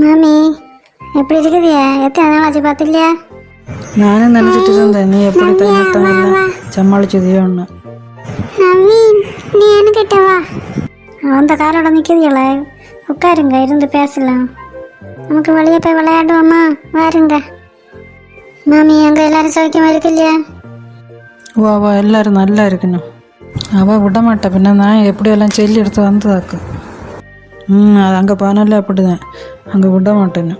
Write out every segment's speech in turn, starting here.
மாமி எப்படி இருக்குதியா? எத்தனை நாளாச்சு பார்த்தில்லையா நானும் நினச்சிட்டு இருந்தேன் நீ எப்படி தனித்தவங்க சமாளிச்சதையோன்னு நவீன் நீ என்கிட்ட வா. அந்த காரோட நிற்கிறீங்களே உட்காருங்க இருந்து பேசலாம். நமக்கு வெளியே போய் விளையாடுவோமா? வாருங்க. மாமி அங்கே எல்லாரும் சௌக்கியமா இருக்கு இல்லையா? ஓ அவ எல்லாரும் நல்லா இருக்கணும். அவள் விட மாட்டா பின்ன நான் எப்படியெல்லாம் செல்லி எடுத்து வந்ததாக்கு? ம் அது அங்கே போனாலே அப்படி தான் அங்கே விட மாட்டேன்னு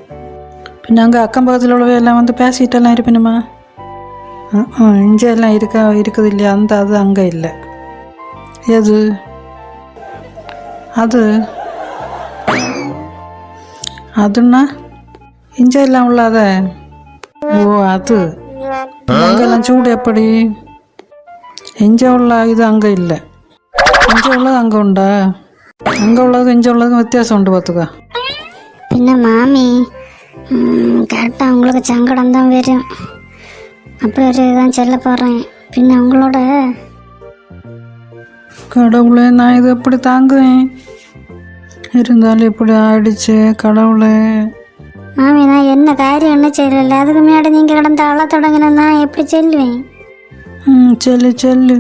பின்ன அங்கே அக்கம் பக்கத்தில் உள்ளவ எல்லாம் வந்து பேசிட்டெல்லாம் இருப்பினுமா? இங்கே எல்லாம் இருக்கா இருக்குது இல்லையா? அந்த அது அங்கே இல்லை. எது? அது? அதுன்னா? இஞ்ச எல்லாம் உள்ளாத? ஓ அது. அங்கெல்லாம் சூடு எப்படி? இஞ்ச உள்ள இது அங்கே இல்லை. இஞ்ச உள்ளது அங்கே உண்டா? அங்கே உள்ளதும் இஞ்ச உள்ளதும் வித்தியாசம் உண்டு பார்த்துக்கோ பின்ன மாமி கரெக்டாக உங்களுக்கு சங்கடம் தான் வரும் அப்படி ஒரு தான் செல்ல போகிறேன் பின்ன உங்களோட? கடவுளே நான் இது எப்படி தாங்குவேன்? இருந்தாலும் இப்படி ஆயிடுச்சு கடவுளே. மாமி நான் என்ன காரியம் என்ன செய்யல. அதுக்கு முன்னாடி நீங்கள் கிடந்து அழ தொடங்கினா நான் எப்படி செல்வேன்? ம் செல்லு செல்லு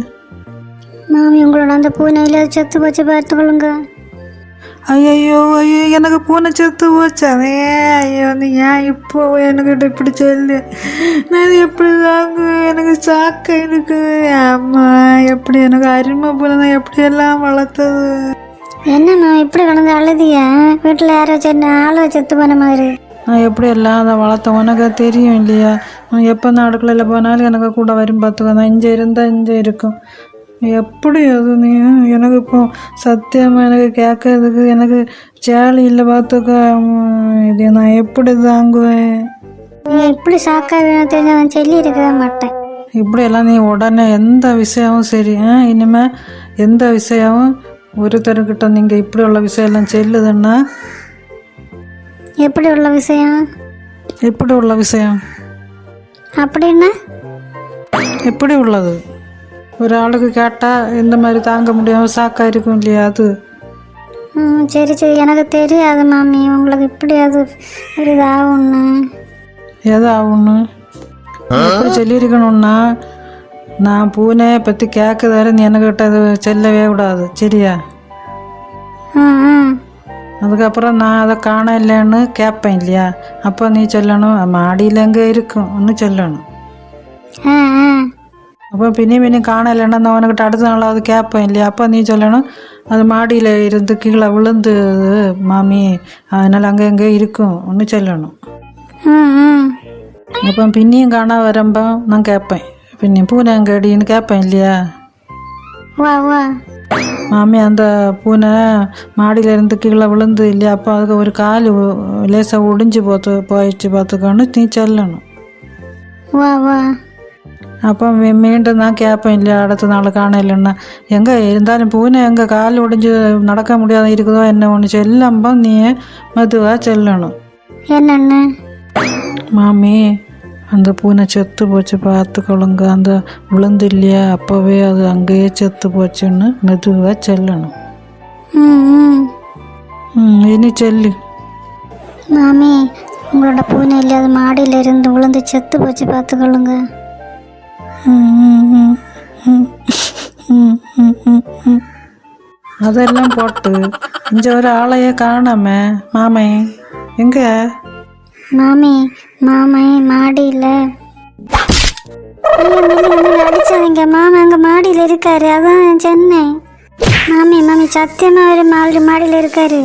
மாமி உங்களோட அந்த பூனையில செத்து போச்சு பார்த்துக்கொள்ளுங்க ஐயோ ஐயோ எனக்கு பூனை செத்து போச்சாவே ஐயோ நீ ஏன் இப்போ எனக்கிட்ட இப்படி சொல்லு நான் எப்படி தாங்குவேன் எனக்கு சாக்க இருக்கு அம்மா எப்படி எனக்கு அருமை பூனை நான் எப்படி எல்லாம் வளர்த்தது என்ன நான் இப்படி கிடந்து அழுதியா வீட்டில் யாரோ சின்ன ஆளை செத்து போன மாதிரி நான் எப்படி எல்லாம் அதை வளர்த்தேன் உனக்கு தெரியும் இல்லையா? நான் எப்போ நான் அடுக்கலையில் போனாலும் எனக்கு கூட வரும் பார்த்துக்கோ. நான் இங்கே இருந்தால் இங்கே இருக்கும். எப்படி அது நீ? எனக்கு இப்போ சத்தியமாக எனக்கு கேட்கறதுக்கு எனக்கு சேலி இல்லை பார்த்துக்க. இது நான் எப்படி தாங்குவேன்? நீங்கள் இப்படி சாக்கா வேணும் தெரிஞ்ச நான் சொல்லி இருக்கவே மாட்டேன். இப்படியெல்லாம் நீ உடனே எந்த விஷயமும் சரி ஆ, இனிமே எந்த விஷயமும் ஒருத்தர்கிட்ட நீங்கள் இப்படி உள்ள விஷயம்லாம் செல்லுதுன்னா எப்படி உள்ள விஷயம்? எப்படி உள்ள விஷயம்? அப்படின்னா? எப்படி உள்ளது ஒரு ஆளுக்கு கேட்டால் இந்த மாதிரி தாங்க முடியாமல் சாக்கா இருக்கும் இல்லையா அது? ம் சரி சரி. எனக்கு தெரியாது மாமி. உங்களுக்கு இப்படி அது ஒரு இதாகும்னு எது ஆகும்னு எப்படி சொல்லியிருக்கணும்னா நான் பூனையை பற்றி கேட்குதாரு நீ எனக்கிட்ட இது செல்லவே விடாது சரியா? ம் ம் அதுக்கப்புறம் நான் அதை காண இல்லைன்னு கேட்பேன் இல்லையா அப்போ நீ சொல்லணும் மாடியில் எங்கே இருக்கும் ஒன்று சொல்லணும் ஆ ஆ அப்போ பின்னி பின்னி காணலைன்னா நான் உனக்கிட்ட அடுத்த நாளாவது கேட்பேன் இல்லையா அப்போ நீ சொல்லணும் அது மாடியில் இருந்து கீழே விழுந்து மாமி அதனால் அங்கே எங்கே இருக்கும் ஒன்று சொல்லணும் ம் ம் அப்போ பின்னியும் காண வரம்போ நான் கேட்பேன் பின்னி பூனை எங்கே அடின்னு கேட்பேன் இல்லையா வா வா மாமி அந்த பூனை மாடியில இருந்து கீழே விழுந்து இல்லையா? அப்போ அதுக்கு ஒரு கால் லேசாக ஒடிஞ்சு போத்து போயிடுச்சு பார்த்துக்கோன்னு நீ சொல்லணும். வா வா. அப்போ மீ- மீண்டும் நான் கேட்பேன் இல்லையா? அடுத்த நாள் காணலைன்னா. எங்கே இருந்தாலும் பூனை எங்கே கால் ஒடிஞ்சு நடக்க முடியாத இருக்குதோ என்ன ஒன்று செல்லம்போ நீ மெதுவாக செல்லணும். என்னென்ன மாமி அந்த பூனை செத்து போச்சு பார்த்துக்கொள்ளுங்க அந்த விழுந்து இல்லையா அப்போவே அது அங்கேயே செத்து போச்சுன்னு மெதுவாக செல்லணும். இனி செல்லு. மாமி உங்களோட பூனை இல்லாத மாடியில் இருந்து விழுந்து செத்து போச்சு பார்த்துக்கொள்ளுங்க. அதெல்லாம் போட்டு இங்க ஒரு ஆளையே காணாம. மாமே எங்க? மாமி மாமை மாடியில். அடிச்சாதீங்க. மாமா அங்கே மாடியில் இருக்காரு. அதான் சென்னை. மாமி மாமி சத்தியமா ஒரு மாடி மாடியில் இருக்காரு.